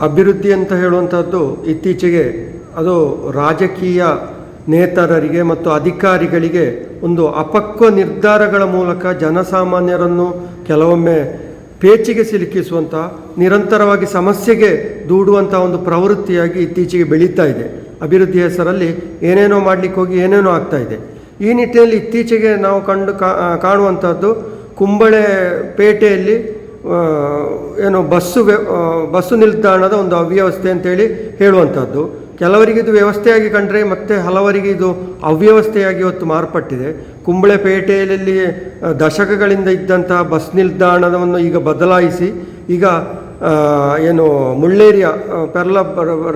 ಅಭಿವೃದ್ಧಿ ಅಂತ ಹೇಳುವಂಥದ್ದು ಇತ್ತೀಚೆಗೆ ಅದು ರಾಜಕೀಯ ನೇತಾರರಿಗೆ ಮತ್ತು ಅಧಿಕಾರಿಗಳಿಗೆ ಒಂದು ಅಪಕ್ವ ನಿರ್ಧಾರಗಳ ಮೂಲಕ ಜನಸಾಮಾನ್ಯರನ್ನು ಕೆಲವೊಮ್ಮೆ ಪೇಚಿಗೆ ಸಿಲುಕಿಸುವಂಥ ನಿರಂತರವಾಗಿ ಸಮಸ್ಯೆಗೆ ದೂಡುವಂಥ ಒಂದು ಪ್ರವೃತ್ತಿಯಾಗಿ ಇತ್ತೀಚೆಗೆ ಬೆಳೀತಾ ಇದೆ. ಅಭಿವೃದ್ಧಿ ಹೆಸರಲ್ಲಿ ಏನೇನೋ ಮಾಡಲಿಕ್ಕೆ ಹೋಗಿ ಏನೇನೋ ಆಗ್ತಾ ಇದೆ. ಈ ನಿಟ್ಟಿನಲ್ಲಿ ಇತ್ತೀಚೆಗೆ ನಾವು ಕಂಡು ಕಾಣುವಂಥದ್ದು ಕುಂಬಳೆ ಪೇಟೆಯಲ್ಲಿ ಏನು ಬಸ್ಸು ಬಸ್ಸು ನಿಲ್ದಾಣದ ಒಂದು ಅವ್ಯವಸ್ಥೆ ಅಂತೇಳಿ ಹೇಳುವಂಥದ್ದು. ಕೆಲವರಿಗೆ ಇದು ವ್ಯವಸ್ಥೆಯಾಗಿ ಕಂಡ್ರೆ ಮತ್ತೆ ಹಲವರಿಗೆ ಇದು ಅವ್ಯವಸ್ಥೆಯಾಗಿ ಇವತ್ತು ಮಾರ್ಪಟ್ಟಿದೆ. ಕುಂಬಳೆ ಪೇಟೆಯಲ್ಲಿ ದಶಕಗಳಿಂದ ಇದ್ದಂತಹ ಬಸ್ ನಿಲ್ದಾಣವನ್ನು ಈಗ ಬದಲಾಯಿಸಿ, ಈಗ ಏನು ಮುಳ್ಳೇರಿಯ ಪೆರ್ಲ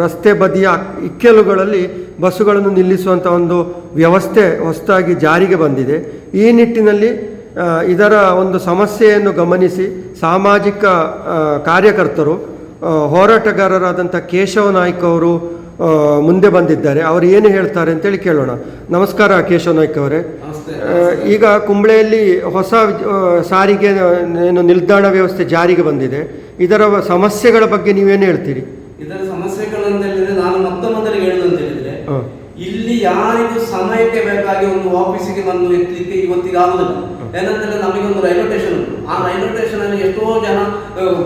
ರಸ್ತೆ ಬದಿಯ ಇಕ್ಕೆಲುಗಳಲ್ಲಿ ಬಸ್ಸುಗಳನ್ನು ನಿಲ್ಲಿಸುವಂಥ ಒಂದು ವ್ಯವಸ್ಥೆ ಹೊಸದಾಗಿ ಜಾರಿಗೆ ಬಂದಿದೆ. ಈ ನಿಟ್ಟಿನಲ್ಲಿ ಇದರ ಒಂದು ಸಮಸ್ಯೆಯನ್ನು ಗಮನಿಸಿ ಸಾಮಾಜಿಕ ಕಾರ್ಯಕರ್ತರು ಹೋರಾಟಗಾರರಾದಂಥ ಕೇಶವ ನಾಯ್ಕ ಅವರು ಮುಂದೆ ಬಂದಿದ್ದಾರೆ. ಅವರು ಏನು ಹೇಳ್ತಾರೆ ಅಂತೇಳಿ ಕೇಳೋಣ. ನಮಸ್ಕಾರ ಕೇಶವ ನಾಯ್ಕ ಅವರೇ. ಈಗ ಕುಂಬಳೆಯಲ್ಲಿ ಹೊಸ ಸಾರಿಗೆ ಏನು ನಿಲ್ದಾಣ ವ್ಯವಸ್ಥೆ ಜಾರಿಗೆ ಬಂದಿದೆ. ಇದರ ಸಮಸ್ಯೆಗಳ ಬಗ್ಗೆ ನೀವೇನು ಹೇಳ್ತೀರಿ ಇದರ ಸಮಸ್ಯೆಗಳಂತ ಹೇಳಿದ್ರೆ ನಾನು ಮೊತ್ತ ಮೊದಲಿಗೆ ಹೇಳುದಂತ ಹೇಳಿದ್ರೆ ಹಾಂ ಇಲ್ಲಿ ಯಾರಿಗೂ ಸಮಯಕ್ಕೆ ಬೇಕಾಗಿ ಒಂದು ಆಫೀಸಿಗೆ ಬಂದು ಎತ್ತಲಿಕ್ಕೆ ಇವತ್ತಿಗೆ ಆಗುದಿಲ್ಲ. ಏನಂತಂದ್ರೆ ನಮಗೆ ಒಂದು ರೈಲ್ವೆ ಸ್ಟೇಷನ್ ಉಂಟು. ಆ ರೈಲ್ವೆ ಸ್ಟೇಷನ್ ಅಲ್ಲಿ ಎಷ್ಟೋ ಜನ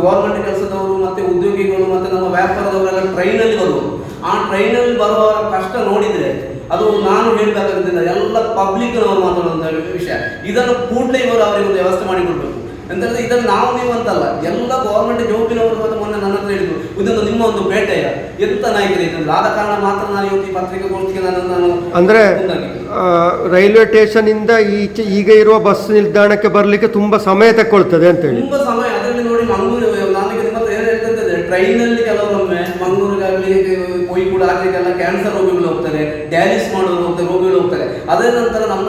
ಗೌರ್ಮೆಂಟ್ ಕೆಲಸದವರು ಮತ್ತೆ ಉದ್ಯೋಗಿಗಳು ಮತ್ತೆ ನಮ್ಮ ವ್ಯಾಪಾರದವರೆಲ್ಲ ಟ್ರೈನ್ ಅಲ್ಲಿ ಬರುವರು. ಆ ಟ್ರೈನ್ ಅಲ್ಲಿ ಬರುವವರ ಕಷ್ಟ ನೋಡಿದ್ರೆ ಅದು ನಾನು ಹೇಳ್ಬೇಕಾದ್ರೆ ಎಲ್ಲ ಪಬ್ಲಿಕ್ ನವರು ಮಾತಾಡುವಂತ ವಿಷಯ. ಇದನ್ನು ಕೂಡಲೇ ಇವರು ಅವರಿಗೆ ಒಂದು ವ್ಯವಸ್ಥೆ ಮಾಡಿಕೊಡ್ಬೇಕು. ಅಂತಂದ್ರೆ ಇದನ್ನು ನಾವು ನೀವು ಅಂತಲ್ಲ ಎಲ್ಲ ಗೌರ್ಮೆಂಟ್ ಜೋಬಿನವರು ಹೇಳಿದ್ರು. ಇದೊಂದು ನಿಮ್ಮ ಒಂದು ಬೇಟೆಯ ಎಂತ ನಾಯಕರು ಇದೊಂದು ಆದ ಕಾರಣ ಮಾತ್ರ ನಾನು ಇವತ್ತು ಈ ಪತ್ರಿಕಾಗೋಷ್ಠಿಗೆ ನಾನು ನಾನು ಅಂದ್ರೆ ರೈಲ್ವೆ ಸ್ಟೇಷನ್ ಇಂದ ಈಚೆ ಈಗ ಇರುವ ಬಸ್ ನಿಲ್ದಾಣಕ್ಕೆ ಬರ್ಲಿಕ್ಕೆ ತುಂಬಾ ಸಮಯ ತಕ್ಕೊಳ್ತದೆ ಅಂತ ಹೇಳಿ. ತುಂಬಾ ಸಮಯ. ಅದರಲ್ಲಿ ನೋಡಿ ಮಂಗಳೂರು ನಾನು ನಿಮ್ಮ ಹತ್ರ ಏನು ಹೇಳ್ತಂತಂದ್ರೆ ಟ್ರೈನ್ ಅಲ್ಲಿ ಕೆಲವರೊಮ್ಮೆ ಮಂಗಳೂರಿಗಾಗ್ಲಿ ಕೂಡ ಆಗ್ಲಿಕ್ಕೆಲ್ಲ ಕ್ಯಾನ್ಸರ್ ರೋಗಿಗಳು ಹೋಗ್ತಾರೆ ಡ್ಯಾಲಿಸ್ ಮಾಡೋರು ಹೋಗ್ತಾರೆ ರೋಗಿಗಳು ಹೋಗ್ತಾರೆ. ಅದೇ ನಂತರ ನಮ್ಮ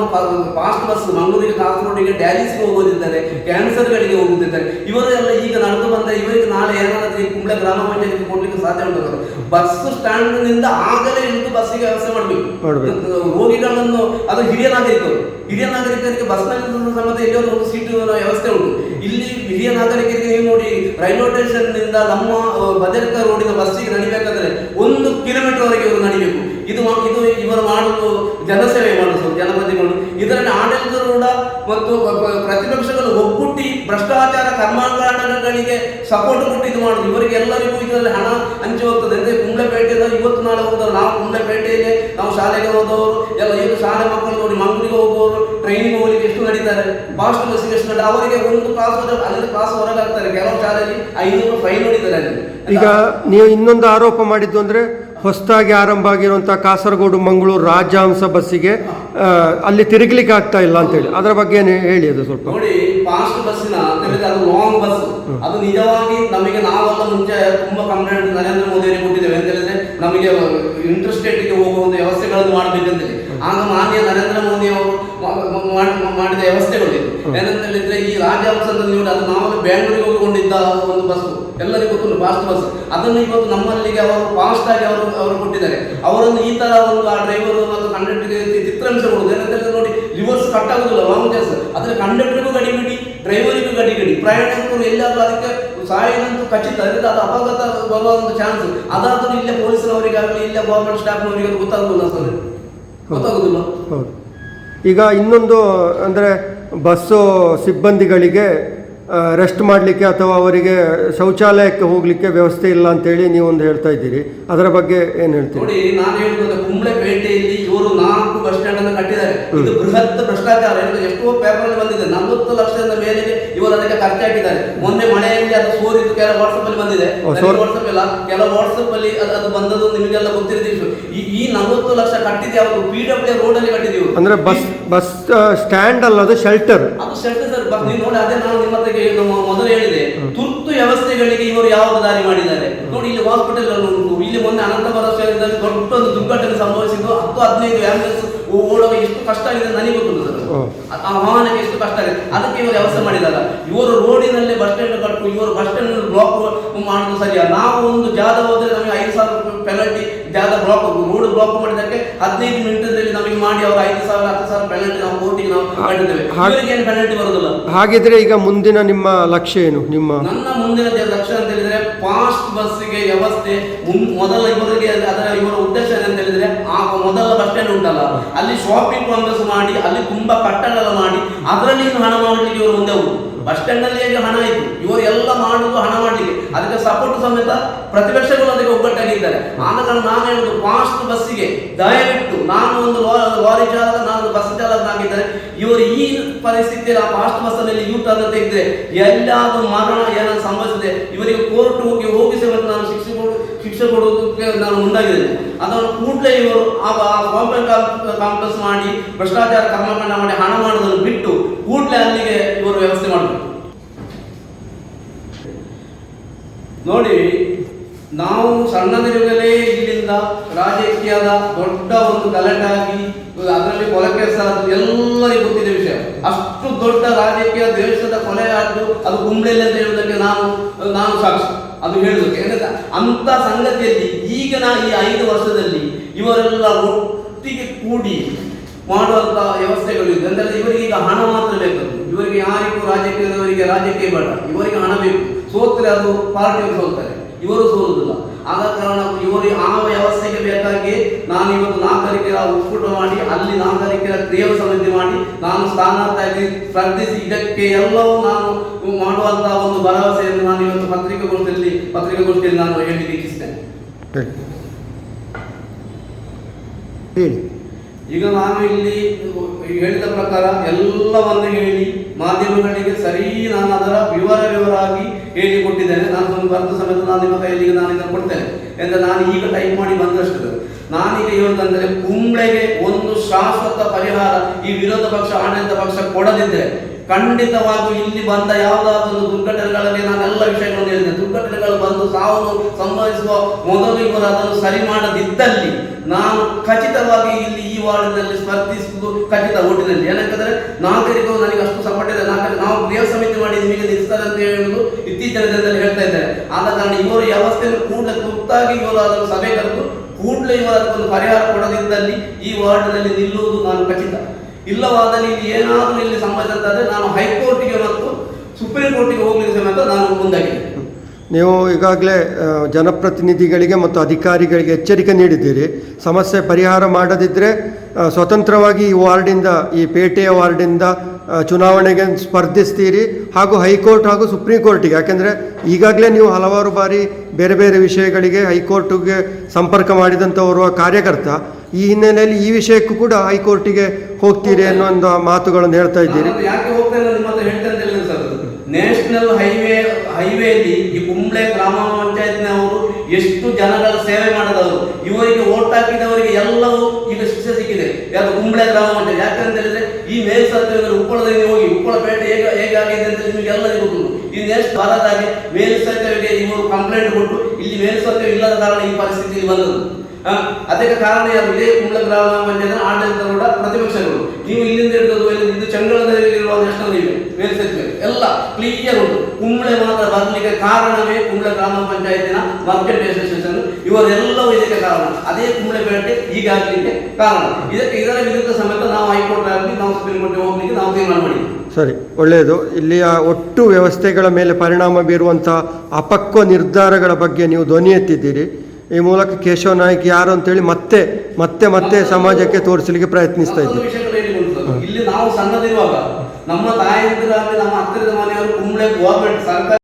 ಫಾಸ್ಟ್ ಬಸ್ ಮಂಗಳೂರಿಗೆ ಕಾಸರಗೋಡಿಗೆ ಡ್ಯಾಲಿಸ್ಗೆ ಹೋಗೋದಿದ್ದಾರೆ ಕ್ಯಾನ್ಸರ್ಗಳಿಗೆ ಹೋಗುತ್ತಿದ್ದಾರೆ ಇವರೆಲ್ಲ ಎಲ್ಲ ಈಗ ನಡೆದು ಬಂದ ಇವರಿಗೆ ನಾಳೆ ಏನಾದರೂ ಈ ಕುಂಬಳೆ ಗ್ರಾಮ ಪಂಚಾಯತ್ಗೆ ಕೊಡ್ಲಿಕ್ಕೆ ಸಾಧ್ಯ ಉಂಟು ಬಸ್ ಸ್ಟ್ಯಾಂಡ್ನಿಂದ ಆಗಲೇ ಇಳಿದು ಬಸ್ಸಿಗೆ ವ್ಯವಸ್ಥೆ ಮಾಡಬೇಕು. ರೋಗಿಗಳನ್ನು ಅದು ಹಿರಿಯ ನಾಗರಿಕರು. ಹಿರಿಯ ನಾಗರಿಕರಿಗೆ ಬಸ್ನಲ್ಲಿ ಸಮೇತ ಇಲ್ಲಿ ಒಂದು ಸೀಟ್ ವ್ಯವಸ್ಥೆ ಉಂಟು. ಇಲ್ಲಿ ಹಿರಿಯ ನಾಗರಿಕರಿಗೆ ನೀವು ನೋಡಿ ರೈಲ್ವೆ ಸ್ಟೇಷನ್ನಿಂದ ನಮ್ಮ ಭದ್ರತಾ ರೋಡಿನ ಬಸ್ಸಿಗೆ ನಡಿಬೇಕಾದ್ರೆ ಒಂದು ಕಿಲೋಮೀಟರ್ ವರೆಗೆ ಇವರು ನಡಿಬೇಕು. ಇದು ಇದು ಇವರು ಮಾಡುವುದು ಜನಸೇವೆ ಮಾಡುವುದು ಜನಪ್ರತಿನಿಧಿಗಳು ಇದರಲ್ಲಿ ಆಡಳಿತಾರೂಢ ಮತ್ತು ಪ್ರತಿಪಕ್ಷಗಳು ಒಗ್ಗೂಟಿ ಭ್ರಷ್ಟಾಚಾರ ಕರ್ಮಾಂಗಗಳಿಗೆ ಸಪೋರ್ಟ್ ಕೊಟ್ಟು ಇದು ಮಾಡುದು ಇವರಿಗೆ ಎಲ್ಲರಿಗೂ ಇದರಲ್ಲಿ ಹಣ ಹಂಚಿ ಹೋಗ್ತದೆ. ಅಂದ್ರೆ ಕುಂಬ್ಳೆಪೇಟೆಯಿಂದ ಇವತ್ತು ನಾಳೆ ಹೋಗ್ತಾರೆ. ನಾವು ಕುಂಬ್ಳೆಪೇಟೆಯಲ್ಲಿ ನಾವು ಶಾಲೆಗೆ ಹೋದವರು ಎಲ್ಲ ಏನು ಶಾಲೆ ಮಕ್ಕಳು ನೋಡಿ ಮಂಗಳೂರಿಗೆ ಹೋಗುವವರು ಟ್ರೈನಿಗೆ ಹೋಗ್ಲಿಕ್ಕೆ ಎಷ್ಟು ನಡೀತಾರೆ? ಫಾಸ್ಟ್ ಬಸ್ಸಿಗೆ ಎಷ್ಟು ಅವರಿಗೆ ಒಂದು ಕ್ಲಾಸ್ ಹೋದ್ರೆ ಅಲ್ಲಿ ಕ್ಲಾಸ್ ಹೊರಗಾಗ್ತಾರೆ. ಕೆಲವು ಶಾಲೆಯಲ್ಲಿ ಐನೂರು ಫೈನ್ ನೋಡಿದ್ದಾರೆ ಅಲ್ಲಿ. ಈಗ ನೀವು ಇನ್ನೊಂದು ಆರೋಪ ಮಾಡಿದ್ದು ಅಂದರೆ ಹೊಸದಾಗಿ ಆರಂಭ ಆಗಿರುವಂತಹ ಕಾಸರಗೋಡು ಮಂಗಳೂರು ರಾಜಹಂಸ ಬಸ್ಸಿಗೆ ಅಲ್ಲಿ ತಿರುಗ್ಲಿಕ್ಕೆ ಆಗ್ತಾ ಇಲ್ಲ ಅಂತ ಹೇಳಿ. ಅದರ ಬಗ್ಗೆ ಹೇಳಿ ಅದು ಸ್ವಲ್ಪ? ನೋಡಿ ಫಾಸ್ಟ್ ಬಸ್ಸಿನ ಅದು ಲಾಂಗ್ ಬಸ್ ಅದು ನಿಜವಾಗಿ ನಮಗೆ ನಾವೆಲ್ಲ ಮುಂಚೆ ತುಂಬಾ ಕಂಪ್ಲೇಂಟ್ ನರೇಂದ್ರ ಮೋದಿ ಅವರಿಗೆ ಕೊಟ್ಟಿದ್ದೇವೆ ಅಂತ ಹೇಳಿದ್ರೆ ನಮಗೆ ಗೆ ಹೋಗುವ ಒಂದು ವ್ಯವಸ್ಥೆಗಳನ್ನು ಮಾಡಬೇಕಂತೇಳಿ. ಆಗ ಮಾನ್ಯ ನರೇಂದ್ರ ಮೋದಿ ಅವರು ಮಾಡಿದ ವ್ಯವಸ್ಥೆಗಳು ಇದು ಏನಂತ ಹೇಳಿದ್ರೆ ಈ ರಾಜಹಂಸದಲ್ಲಿ ನೋಡಿ ಅದು ಮಾಮೂಲಿ ಬ್ಯಾಂಗ್ಳೂರಿಗೆ ಹೋಗಿಕೊಂಡಿದ್ದ ಒಂದು ಬಸ್ ಎಲ್ಲರಿಗೂ ಗೊತ್ತುಂಟು ಫಾಸ್ಟ್ ಬಸ್ ಅದನ್ನು ಇವತ್ತು ನಮ್ಮಲ್ಲಿಗೆ ಅವರು ಫಾಸ್ಟ್ ಆಗಿ ಅವರು ಅವರು ಕೊಟ್ಟಿದ್ದಾರೆ. ಅವರನ್ನು ಈ ತರ ಒಂದು ಆ ಡ್ರೈವರ್ ಮತ್ತು ಕಂಡಕ್ಟರ್ಗೆ ಚಿತ್ರಾಂಶ ಕೊಡುದು ಏನಂತ ಹೇಳಿದ್ರೆ ನೋಡಿ ರಿವರ್ಸ್ ಕಟ್ ಆಗುದಿಲ್ಲ ಲಾಂಗ್ ಜಾಸ್ ಅದ್ರ ಕಂಡಕ್ಟರ್ಗೂ ಕಡಿಮೆ ಡ್ರೈವರಿಗೂ ಗಡಿಬಿಡಿ ಪ್ರಯಾಣಿಕರು ಎಲ್ಲಾದರೂ ಅದಕ್ಕೆ ಸಾಯಿನಂತೂ ಖಚಿತ. ಅದರಿಂದ ಅದು ಅಪಘಾತ ಬರುವ ಒಂದು ಚಾನ್ಸ್ ಅದಾದರೂ ಇಲ್ಲೇ ಪೊಲೀಸರವರಿಗಾಗಲಿ ಇಲ್ಲೇ ಗೌರ್ಮೆಂಟ್ ಸ್ಟಾಫ್ನವರಿಗೆ ಅದು ಗೊತ್ತಾಗುದಿಲ್ಲ ಸರ್ ಗೊತ್ತಾಗುದಿಲ್ಲ. ಹೌದು. ಈಗ ಇನ್ನೊಂದು ಅಂದರೆ ಬಸ್ಸು ಸಿಬ್ಬಂದಿಗಳಿಗೆ ರೆಸ್ಟ್ ಮಾಡಲಿಕ್ಕೆ ಅಥವಾ ಅವರಿಗೆ ಶೌಚಾಲಯಕ್ಕೆ ಹೋಗಲಿಕ್ಕೆ ವ್ಯವಸ್ಥೆ ಇಲ್ಲ ಅಂತೇಳಿ ನೀವೊಂದು ಹೇಳ್ತಾ ಇದ್ದೀರಿ. ಅದರ ಬಗ್ಗೆ ಏನು ಹೇಳ್ತೀರಿ? ನೋಡಿ ನಾನು ಹೇಳಿದ ಕುಂಬಳೆ ಇವರು ನಾಲ್ಕು ಬಸ್ ಸ್ಟ್ಯಾಂಡ್ ಅನ್ನು ಕಟ್ಟಿದ್ದಾರೆ. ಇದು ಬೃಹತ್ ಭ್ರಷ್ಟಾಚಾರ. ಇದು ಎಷ್ಟೋ ಪೇಪರ್ ಅಲ್ಲಿ ಬಂದಿದೆ. ನಲವತ್ತು ಲಕ್ಷದ ಮೇಲೆ ಇವರು ಅದಕ್ಕೆ ಖರ್ಚಾಕಿದ್ದಾರೆ ಮೊನ್ನೆ ಮಳೆಯಲ್ಲಿ ಅದು ಸೋರಿದ್ದು ಕೆಲವು ವಾಟ್ಸಪ್ ಅಲ್ಲಿ ಬಂದಿದೆ. ವಾಟ್ಸಪ್ ಇಲ್ಲ. ಕೆಲವು ವಾಟ್ಸಪ್ ಅಲ್ಲಿ ಅದು ಬಂದದ್ದು ನಿಮಗೆಲ್ಲ ಗೊತ್ತಿರುತ್ತೆ ಈ ನಲವತ್ತು ಲಕ್ಷ ಕಟ್ಟಿದೆ ಅವರು ಪಿ ಡಬ್ಲ್ಯೂ ರೋಡ್ ಅಲ್ಲಿ ಕಟ್ಟಿದೀವಿ ಅಂದ್ರೆ ಬಸ್ ಬಸ್ ಸ್ಟ್ಯಾಂಡ್ ಅಲ್ಲ ಅದು ಶೆಲ್ಟರ್ ಅದು ಶೆಲ್ಟರ್ ಸರ್ ಬಸ್ ನೀವು ನೋಡಿ ಅದೇ ನಾನು ನಿಮ್ಮ ಹತ್ರ ವ್ಯವಸ್ಥೆಗಳಿಗೆ ಇವರು ಯಾವ ದಾರಿ ಮಾಡಿದ್ದಾರೆ? ನೋಡಿ ಇಲ್ಲಿ ಹಾಸ್ಪಿಟಲ್ ಉಂಟು. ಇಲ್ಲಿ ಮೊನ್ನೆ ಅನಂತ ಭರವಸೆಯಲ್ಲಿ ದೊಡ್ಡ ಒಂದು ದುರ್ಘಟನೆ ಸಂಭವಿಸಿದ್ದು. ಹತ್ತು ಹದಿನೈದು ಆಂಬುಲೆನ್ಸ್ ಓಡುವ ಎಷ್ಟು ಕಷ್ಟ ಆಗಿದೆ ನನಗೆ ಗೊತ್ತಿಲ್ಲ ಸರ್. ಆ ವಾಹನಕ್ಕೆ ಎಷ್ಟು ಕಷ್ಟ ಆಗಿದೆ? ಅದಕ್ಕೆ ಇವರು ವ್ಯವಸ್ಥೆ ಮಾಡಿದಲ್ಲ ಇವರು ರೋಡಿನಲ್ಲೇ ಬಸ್ ಸ್ಟ್ಯಾಂಡ್ ಕಟ್ಟು ಇವರು ಬಸ್ ಸ್ಟ್ಯಾಂಡ್ ಬ್ಲಾಕ್ ಮಾಡುದು ಸರಿಯಲ್ಲ ನಾವು ಒಂದು ಜಾದ ಹೋದ್ರೆ ನಮಗೆ ಐದು ಸಾವಿರ ಪೆನಲ್ಟಿ ಜಾದ ಬ್ಲಾಕ್ ರೋಡ್ ಬ್ಲಾಕ್ ಮಾಡಿದಕ್ಕೆ ಹದಿನೈದು ಮಿನಿಟ್ ಮಾಡಿ ಅವರು ಐದು ಸಾವಿರ ಹತ್ತು ಸಾವಿರ ಪೆನಲ್ಟಿ ನಾವು ಕೋರ್ಟಿಗೆ ನಾವು ಮಾಡಿದ್ದೇವೆ ಹಾಗೆ- ಇವರಿಗೆ ಏನು ಪೆನಲ್ಟಿ ಬರುದಿಲ್ಲ. ಹಾಗಿದ್ರೆ ಈಗ ಮುಂದಿನ ನಿಮ್ಮ ಲಕ್ಷ್ಯ ಏನು? ನಿಮ್ಮ ನನ್ನ ಮುಂದಿನ ಲಕ್ಷ್ಯ ಅಂತ ಹೇಳಿದ್ರೆ ಫಾಸ್ಟ್ ಬಸ್ಸಿಗೆ ವ್ಯವಸ್ಥೆ ಮೊದಲ ಇವರಿಗೆ ಅದರ ಇವರ ಉದ್ದೇಶ ಏನಂತ ಹೇಳಿದ್ರೆ ಆ ಮೊದಲ ಬಸ್ ಸ್ಟ್ಯಾಂಡ್ ಉಂಟಲ್ಲ. ಅಲ್ಲಿ ಶಾಪಿಂಗ್ ಕಾಂಪ್ಲೆಕ್ಸ್ ಮಾಡಿ ಅಲ್ಲಿ ತುಂಬಾ ಕಟ್ಟಡ ಮಾಡಿ ಅದರಲ್ಲಿ ಹಣ ಮಾಡಲಿಕ್ಕೆ ಇವರು ಮುಂದೆ ಹೋಗುದು ಬಸ್ ಸ್ಟ್ಯಾಂಡ್ ಅಲ್ಲಿ ಹೇಗೆ ಹಣ ಇತ್ತು? ಇವರು ಎಲ್ಲ ಮಾಡುದು ಹಣ ಮಾಡಲಿಕ್ಕೆ. ಅದಕ್ಕೆ ಸಪೋರ್ಟ್ ಸಮೇತ ಪ್ರತಿಪಕ್ಷಗಳು ಅದಕ್ಕೆ ಒಗ್ಗಟ್ಟಾಗಿದ್ದಾರೆ. ಕಾರಣ ನಾನು ಹೇಳುದು ಫಾಸ್ಟ್ ಬಸ್ಸಿಗೆ ದಯವಿಟ್ಟು ನಾನು ಒಂದು ಲಾರಿ ಚಾಲಕ, ನಾನು ಬಸ್ ಚಾಲಕನಾಗಿದ್ದರೆ ಇವರು ಈ ಪರಿಸ್ಥಿತಿಯಲ್ಲಿ ಆ ಫಾಸ್ಟ್ ಬಸ್ ಅಲ್ಲಿ ಯೂ ಟರ್ನ್ ತೆಗೆದ್ರೆ ಎಲ್ಲಾದ್ರೂ ಮರಣ ಏನಾದ್ರು ಸಂಭವಿಸಿದೆ ಇವರಿಗೆ ಕೋರ್ಟ್ ಹೋಗಿ ಹೋಗಿಸಿ ನಾನು ಶಿಕ್ಷೆ ಕೊಡು, ಶಿಕ್ಷೆ ಕೊಡೋದಕ್ಕೆ ನಾನು ಮುಂದಾಗಿದ್ದೇನೆ. ಅದನ್ನು ಕೂಡಲೇ ಇವರು ಆ ಶಾಪಿಂಗ್ ಕಾಂಪ್ಲೆಕ್ಸ್ ಮಾಡಿ ಭ್ರಷ್ಟಾಚಾರ ಕರ್ಮಕಾಂಡ ಮಾಡಿ ಹಣ ಮಾಡೋದನ್ನು ಬಿಟ್ಟು ಕೂಡಲೇ ಅಲ್ಲಿಗೆ ಇವರು ವ್ಯವಸ್ಥೆ ಮಾಡಬೇಕು. ನೋಡಿ, ನಾವು ಸಣ್ಣದಿರುವಲ್ಲೇ ಇಲ್ಲಿಂದ ರಾಜಕೀಯದ ದೊಡ್ಡ ಒಂದು ಗಲಾಟೆ ಆಗಿ ಅದರಲ್ಲಿ ಕೊಲೆ ಕೆಲಸ ಎಲ್ಲರಿಗೂ ಗೊತ್ತಿದೆ ವಿಷಯ. ಅಷ್ಟು ದೊಡ್ಡ ರಾಜಕೀಯ ದೇಶದ ಕೊಲೆ ಆದ್ದು ಅದು ಕುಂಬ್ಳೆಲ್ಲ ಅಂತ ಹೇಳುವುದಕ್ಕೆ ನಾನು ನಾನು ಸಾಕ್ಷಿ. ಅದು ಹೇಳುವುದಕ್ಕೆ ಅಂತ ಸಂಗತಿಯಲ್ಲಿ ಈಗಿನ ಈ ಐದು ವರ್ಷದಲ್ಲಿ ಇವರೆಲ್ಲ ಒಟ್ಟಿಗೆ ಕೂಡಿ ಮಾಡುವಂತಹ ವ್ಯವಸ್ಥೆಗಳು ಇದೆ ಅಂದರೆ ಇವರಿಗೆ ಈಗ ಹಣ ಮಾತ್ರ ಬೇಕದು ಇವರಿಗೆ ಯಾರಿಗೂ ರಾಜಕೀಯದವರಿಗೆ ರಾಜಕೀಯ ಬೇಡ. ಇವರಿಗೆ ಹಣ ಬೇಕು. ಸೋತ್ರೆ ಅದು ಪಾರ್ಟಿಯವರು ಸೋಲ್ತಾರೆ ಇವರು ಸೋಲುವುದಿಲ್ಲ ಆದ ಕಾರಣ ಇವರು ಆ ವ್ಯವಸ್ಥೆಗೆ ಬೇಕಾಗಿ ನಾನು ಇವತ್ತು ನಾಗರಿಕರ ಒಕ್ಕೂಟ ಮಾಡಿ, ಅಲ್ಲಿ ನಾಗರಿಕರ ಕ್ರಿಯಾ ಸಮಿತಿ ಮಾಡಿ, ನಾನು ಸ್ಥಾನಾರ್ಥಿ ಸ್ಪರ್ಧಿಸಿ, ಇದಕ್ಕೆ ಎಲ್ಲವೂ ನಾನು ಮಾಡುವಂತಹ ಒಂದು ಭರವಸೆಯನ್ನು ನಾನು ಇವತ್ತು ಪತ್ರಿಕಾಗೋಷ್ಠಿಯಲ್ಲಿ ಪತ್ರಿಕಾಗೋಷ್ಠಿಯಲ್ಲಿ ನಾನು ಹೇಳಿ ಹೇಳಿ. ಈಗ ನಾನು ಇಲ್ಲಿ ಹೇಳಿದ ಪ್ರಕಾರ ಎಲ್ಲವನ್ನು ಹೇಳಿ ಮಾಧ್ಯಮಗಳಿಗೆ ಸರಿ ನಾನು ಅದರ ವಿವರ ವಿವರವಾಗಿ ಹೇಳಿಕೊಟ್ಟಿದ್ದೇನೆ ನಾನು ಒಂದು ಬರ್ತ ಸಮೇತ ನಾನು ನಿಮ್ಮ ಕೈಯಲ್ಲಿ ನಾನು ಇದನ್ನು ಕೊಡ್ತೇನೆ. ಎಂದ ನಾನು ಈಗ ಟೈಪ್ ಮಾಡಿ ಬಂದಷ್ಟು ನಾನೀಗ ಹೇಳುವುದಂದ್ರೆ ಕುಂಬಳೆಗೆ ಒಂದು ಶಾಶ್ವತ ಪರಿಹಾರ ಈ ವಿರೋಧ ಪಕ್ಷ, ಆಡಳಿತ ಪಕ್ಷ ಕೊಡದಿದ್ದರೆ ಖಂಡಿತವಾಗಿ ಇಲ್ಲಿ ಬಂದ ಯಾವುದಾದ್ರೂ ದುರ್ಘಟನೆಗಳಲ್ಲಿ ನಾನು ಎಲ್ಲ ವಿಷಯಗಳನ್ನು ಹೇಳಿದೆ. ದುರ್ಘಟನೆಗಳು ಬಂದು ಸಾವು ಸಂಭವಿಸುವ ಮೊದಲು ಇವರು ಅದನ್ನು ಸರಿ ಮಾಡದಿದ್ದಲ್ಲಿ ನಾನು ಖಚಿತವಾಗಿ ಇಲ್ಲಿ ಈ ವಾರ್ಡಿನಲ್ಲಿ ಸ್ಪರ್ಧಿಸುವುದು ಖಚಿತ ಓಟಿನಲ್ಲಿ ಏನಂತಂದ್ರೆ ನಾಗರಿಕರು ನನಗೆ ಅಷ್ಟು ಸಪೋರ್ಟ್ ಇದೆ ನಾಗರಿಕ ನಾವು ಗೃಹ ಸಮಿತಿ ಮಾಡಿ ನಿಮಗೆ ನಿಲ್ಲಿಸ್ತಾರೆ ಅಂತ ಹೇಳುವುದು ಇತ್ತೀಚಿನ ದಿನದಲ್ಲಿ ಹೇಳ್ತಾ ಇದ್ದಾರೆ. ಆದ ಕಾರಣ ಇವರು ವ್ಯವಸ್ಥೆಯನ್ನು ಕೂಡಲೇ ತುರ್ತಾಗಿ ಇವರು ಅದನ್ನು ಸಭೆ ಕರೆದು ಕೂಡಲೇ ಇವರು ಅದಕ್ಕೊಂದು ಪರಿಹಾರ ಕೊಡದಿದ್ದಲ್ಲಿ ಈ ವಾರ್ಡಿನಲ್ಲಿ ನಿಲ್ಲುವುದು ನಾನು ಖಚಿತ. ಇಲ್ಲವಾದಲ್ಲಿ ಇಲ್ಲಿ ಏನಾದರೂ ಇಲ್ಲಿ ನಾನು ಹೈಕೋರ್ಟಿಗೆ ಮತ್ತು ಸುಪ್ರೀಂ ಕೋರ್ಟಿಗೆ ಹೋಗ್ಲಿಕ್ಕೆ ಸಮೇತ ನಾನು ಮುಂದಾಗಿದ್ದೇನೆ ನೀವು ಈಗಾಗಲೇ ಜನಪ್ರತಿನಿಧಿಗಳಿಗೆ ಮತ್ತು ಅಧಿಕಾರಿಗಳಿಗೆ ಎಚ್ಚರಿಕೆ ನೀಡಿದ್ದೀರಿ. ಸಮಸ್ಯೆ ಪರಿಹಾರ ಮಾಡದಿದ್ದರೆ ಸ್ವತಂತ್ರವಾಗಿ ಈ ವಾರ್ಡಿಂದ, ಈ ಪೇಟೆಯ ವಾರ್ಡಿಂದ ಚುನಾವಣೆಗೆ ಸ್ಪರ್ಧಿಸ್ತೀರಿ ಹಾಗೂ ಹೈಕೋರ್ಟ್ ಹಾಗೂ ಸುಪ್ರೀಂ ಕೋರ್ಟಿಗೆ. ಯಾಕೆಂದರೆ ಈಗಾಗಲೇ ನೀವು ಹಲವಾರು ಬಾರಿ ಬೇರೆ ಬೇರೆ ವಿಷಯಗಳಿಗೆ ಹೈಕೋರ್ಟಿಗೆ ಸಂಪರ್ಕ ಮಾಡಿದಂಥ ಓರ್ವ ಕಾರ್ಯಕರ್ತ. ಈ ಹಿನ್ನೆಲೆಯಲ್ಲಿ ಈ ವಿಷಯಕ್ಕೂ ಕೂಡ ಹೈಕೋರ್ಟಿಗೆ ಹೋಗ್ತೀರಿ ಅನ್ನೋ ಒಂದು ಮಾತುಗಳನ್ನು ಹೇಳ್ತಾ ಇದ್ದೀರಿ. ಯಾಕೆ ನಿಮ್ಮ ಹತ್ರ ಸರ್. ನ್ಯಾಷನಲ್ ಹೈವೇ ಹೈವೇಲಿ ಈ ಕುಂಬ್ಳೆ ಗ್ರಾಮ ಪಂಚಾಯತ್ನವರು ಎಷ್ಟು ಜನಗಳ ಸೇವೆ ಮಾಡಿದವರು ಇವರಿಗೆ ಓಟ್ ಹಾಕಿದವರಿಗೆ ಎಲ್ಲವೂ ಈಗ ಶಿಕ್ಷೆ ಸಿಕ್ಕಿದೆ. ಯಾವುದು ಕುಂಬ್ಳೆ ಗ್ರಾಮ ಪಂಚಾಯತ್? ಯಾಕಂತ ಹೇಳಿದ್ರೆ ಈ ಮೇಲ್ಸರ್ತಿಗಳು ಉಪ್ಪಳದಲ್ಲಿ ಹೋಗಿ ಉಪ್ಪಳ ಪೇಟೆ ಹೇಗೆ ಹೇಗೆ ಆಗಿದೆ ಅಂತ ನಿಮಗೆ ಎಲ್ಲರಿಗೂ ಗೊತ್ತುಂಟು. ನೆಕ್ಸ್ಟ್ ಬರದಾಗೆ ಮೇಲ್ಸರ್ತಿಯವರಿಗೆ ಇವರು ಕಂಪ್ಲೇಂಟ್ ಕೊಟ್ಟು ಇಲ್ಲಿ ಮೇಲ್ಸರ್ತಿಯು ಇಲ್ಲದ ಕಾರಣ ಈ ಪರಿಸ್ಥಿತಿ ಬಂದದ್ದು. ಅದಕ್ಕೆ ಕಾರಣ ಯಾರು? ಇದೇ ಕುಂಬಳ ಗ್ರಾಮ ಪಂಚಾಯತ್ ಆಡಳಿತ ಕೂಡ ಪ್ರತಿಪಕ್ಷಗಳು. ನೀವು ಇಲ್ಲಿಂದ ಹಿಡಿದು ಇದು ನ್ಯಾಷನಲ್ ಹೈವೇ ಮೇಲ್ಸೇತುವೆ ಎಲ್ಲ ಕ್ಲಿಯರ್ ಉಂಟು. ಕುಂಬಳೆ ಮಾತ್ರ ಬರಲಿಕ್ಕೆ ಕಾರಣವೇ ಕುಂಬಳ ಗ್ರಾಮ ಪಂಚಾಯತಿನ ಮಾರ್ಕೆಟ್ ಇವರೆಲ್ಲವೂ ಇದಕ್ಕೆ ಕಾರಣ. ಅದೇ ಕುಂಬಳೆ ಪೇಟೆ ಈಗ ಆಗ್ಲಿಕ್ಕೆ ಕಾರಣ. ಇದಕ್ಕೆ ಇದರ ವಿರುದ್ಧ ಸಮೇತ ನಾವು ಹೈಕೋರ್ಟ್ ಆಗಲಿ ನಾವು ಸುಪ್ರೀಂ ಕೋರ್ಟ್ ಹೋಗ್ಲಿಕ್ಕೆ ನಾವು ತೀರ್ಮಾನ ಮಾಡಿ ಸರಿ ಒಳ್ಳೆಯದು. ಇಲ್ಲಿಯ ಒಟ್ಟು ವ್ಯವಸ್ಥೆಗಳ ಮೇಲೆ ಪರಿಣಾಮ ಬೀರುವಂಥ ಅಪಕ್ವ ನಿರ್ಧಾರಗಳ ಬಗ್ಗೆ ನೀವು ಧ್ವನಿ ಎತ್ತಿದ್ದೀರಿ. ಈ ಮೂಲಕ ಕೇಶವ ನಾಯಕ್ ಯಾರು ಅಂತೇಳಿ ಮತ್ತೆ ಮತ್ತೆ ಮತ್ತೆ ಸಮಾಜಕ್ಕೆ ತೋರಿಸಲಿಕ್ಕೆ ಪ್ರಯತ್ನಿಸ್ತಾ ಉಂಟು. ಇಲ್ಲಿ ನಾವು ಸಣ್ಣದಿರುವಾಗ ನಮ್ಮ ತಾಯಂದಿರಾಗಲಿ ನಮ್ಮ ಹತ್ತಿರದ ಮನೆಯವರು ಕುಂಬಳೆ ಗೌರ್ಮೆಂಟ್ ಸರ್ಕಾರ